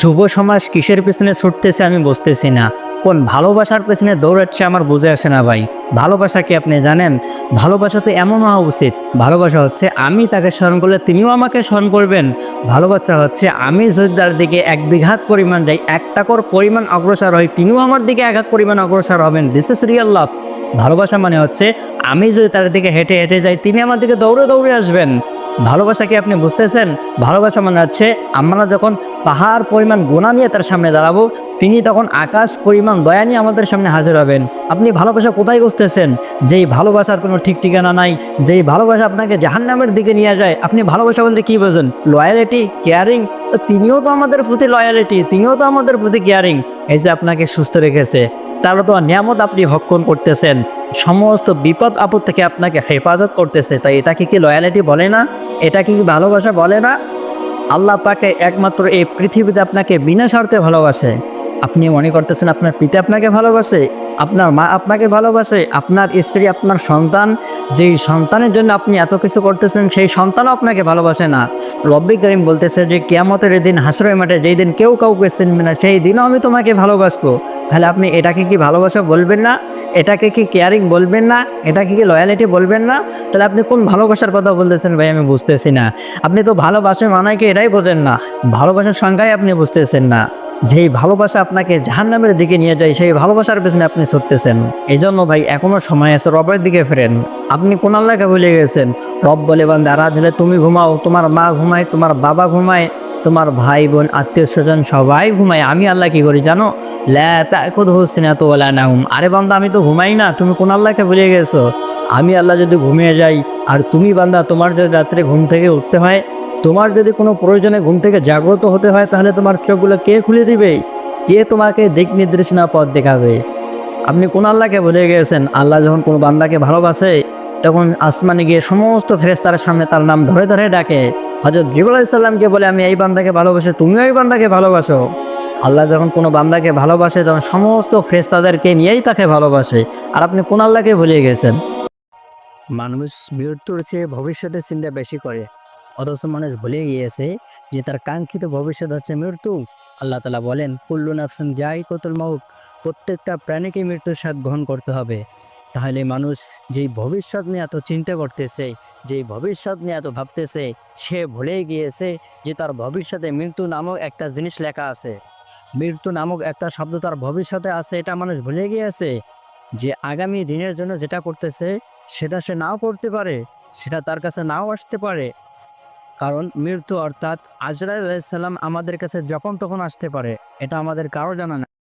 যুব সমাজ কিসের পেছনে ছুটতেছে আমি বুঝতেছি না। কোন ভালোবাসার পেছনে দৌড়াচ্ছে আমার বুঝে আসে না ভাই। ভালোবাসা কি আপনি জানেন? ভালোবাসা তো এমন হওয়া উচিত। ভালোবাসা হচ্ছে আমি তাকে স্মরণ করলে তিনিও আমাকে স্মরণ করবেন। ভালোবাসা হচ্ছে আমি যদি তার দিকে এক বিঘাত পরিমাণ যাই, এক টাকার পরিমাণ অগ্রসর হই, তিনিও আমার দিকে এক পরিমাণ অগ্রসর হবেন। দিস ইস রিয়াল লাভ ভালোবাসা মানে হচ্ছে আমি যদি তার দিকে হেঁটে হেঁটে যাই, তিনি আমার দিকে দৌড়ে দৌড়ে আসবেন। ভালোবাসা কি আপনি বুঝতেছেন? ভালোবাসা মানে হচ্ছে আমরা যখন পাহাড় পরিমাণ গোনা নিয়ে তার সামনে দাঁড়াবো। তিনি তখন আকাশ পরিমাণ দয়া নিয়ে আমাদের সামনে হাজির হবেন। আপনি ভালোবাসা কোথায় বুঝতেছেন যেই ভালোবাসার কোনো ঠিক ঠিকানা নাই, যেই ভালোবাসা আপনাকে জাহান্নামের দিকে নিয়ে যায়, আপনি ভালোবাসা বলতে কী বোঝেন? লয়ালিটি কেয়ারিং তিনিও তো আমাদের প্রতি লয়ালিটি তিনিও তো আমাদের প্রতি কেয়ারিং এই যে আপনাকে সুস্থ রেখেছে তারও তো নিয়ামত আপনি ভক্ষণ করতেছেন। সমস্ত বিপদ আপদ থেকে আপনাকে হেফাজত করতেছে। তাই এটাকে কি লয়ালিটি বলে না? এটা কি ভালোবাসা বলে না? আল্লাহ পাকে একমাত্র এই পৃথিবীতে আপনাকে বিনা স্বার্থে ভালোবাসে। আপনি মনে করতেছেন আপনার পিতা আপনাকে ভালোবাসে, আপনার মা আপনাকে ভালোবাসে, আপনার স্ত্রী, আপনার সন্তান, যেই সন্তানের জন্য আপনি এত কিছু করতেছেন, সেই সন্তানও আপনাকে ভালোবাসে না। রব্বি করিম বলতেছে যে, কেয়ামতের দিন, হাসরের মাঠে যেই দিন কেউ কাউকে চিনবে না, সেই দিনও আমি তোমাকে ভালোবাসবো। তাহলে আপনি এটাকে কি ভালোবাসা বলবেন না? এটাকে কি কেয়ারিং বলবেন না? এটাকে কি লয়ালিটি বলবেন না? তাহলে আপনি কোন ভালোবাসার কথা বলতেছেন ভাই? আমি বুঝতেছি না। আপনি তো ভালোবাসার মানায় কি এটাই বোঝেন না? ভালোবাসার সংজ্ঞাই আপনি বুঝতেছেন না। যেই ভালোবাসা আপনাকে জাহান্নামের দিকে নিয়ে যায়, সেই ভালোবাসার পেছনে আপনি ছুটতেছেন। এই জন্য ভাই, এখনও সময় আছে রবের দিকে ফেরেন। আপনি কোন আল্লাহকে ভুলে গেছেন? রব বলে, বান্দা, রাত তুমি ঘুমাও। তোমার মা ঘুমায়, তোমার বাবা ঘুমায়। তোমার ভাই বোন, আত্মীয় স্বজন সবাই ঘুমায়। আমি আল্লাহ কি করি জানো? ল্যাকুদ তো ওলা নাহুম আরে বান্দা, আমি তো ঘুমাই না, তুমি কোন আল্লাহকে ভুলে গেছো? আমি আল্লাহ যদি ঘুমিয়ে যাই, আর তুমি বান্দা, তোমার যদি রাত্রে ঘুম থেকে উঠতে হয়, তোমার যদি কোনো প্রয়োজনে ঘুম থেকে জাগ্রত হতে হয়, তাহলে তোমার চোখগুলো কে খুলে দিবে? কে তোমাকে দিক নির্দেশনা পথ দেখাবে? আপনি কোন আল্লাহকে ভুলে গেছেন? আল্লাহ যখন কোনো বান্দাকে ভালোবাসে, তখন আসমানে গিয়ে সমস্ত ফেরেস্তার সামনে তার নাম ধরে ধরে ডাকে। হজরত জিবুল ইসলামকে বলে, আমি এই বান্দাকে ভালোবাসি, তুমিও এই বান্দাকে ভালোবাসো। আল্লাহ যখন কোনো বান্দাকে ভালোবাসে, তখন সমস্ত ফেরেস্তাদেরকে নিয়েই তাকে ভালোবাসে। আর আপনি কোন আল্লাহকে ভুলে গেছেন? মানুষ মৃত্যুর চেয়ে ভবিষ্যতের চিন্তা বেশি করে। অথচ মানুষ ভুলে গিয়েছে যে তার কাঙ্ক্ষিত ভবিষ্যৎ হচ্ছে মৃত্যু। আল্লাহ তালা বলেন, কুল্লু নাফসিন যাই কতুল মাউক প্রত্যেকটা প্রাণীকে মৃত্যুর স্বাদ গ্রহণ করতে হবে। তাহলে মানুষ যেই ভবিষ্যৎ নিয়ে এত চিন্তা করতেছে, যেই ভবিষ্যৎ নিয়ে এত ভাবতেছে, সে ভুলে গিয়েছে যে তার ভবিষ্যতে মৃত্যু নামক একটা জিনিস লেখা আছে। মৃত্যু নামক একটা শব্দ তার ভবিষ্যতে আছে, এটা মানুষ ভুলে গিয়েছে যে আগামী দিনের জন্য যেটা করতেছে, সেটা সে নাও করতে পারে, সেটা তার কাছে নাও আসতে পারে। কারণ মৃত্যু অর্থাৎ আজরাইল আলাইসাল্লাম আমাদের কাছে যখন তখন আসতে পারে, এটা আমাদের কারও জানা না।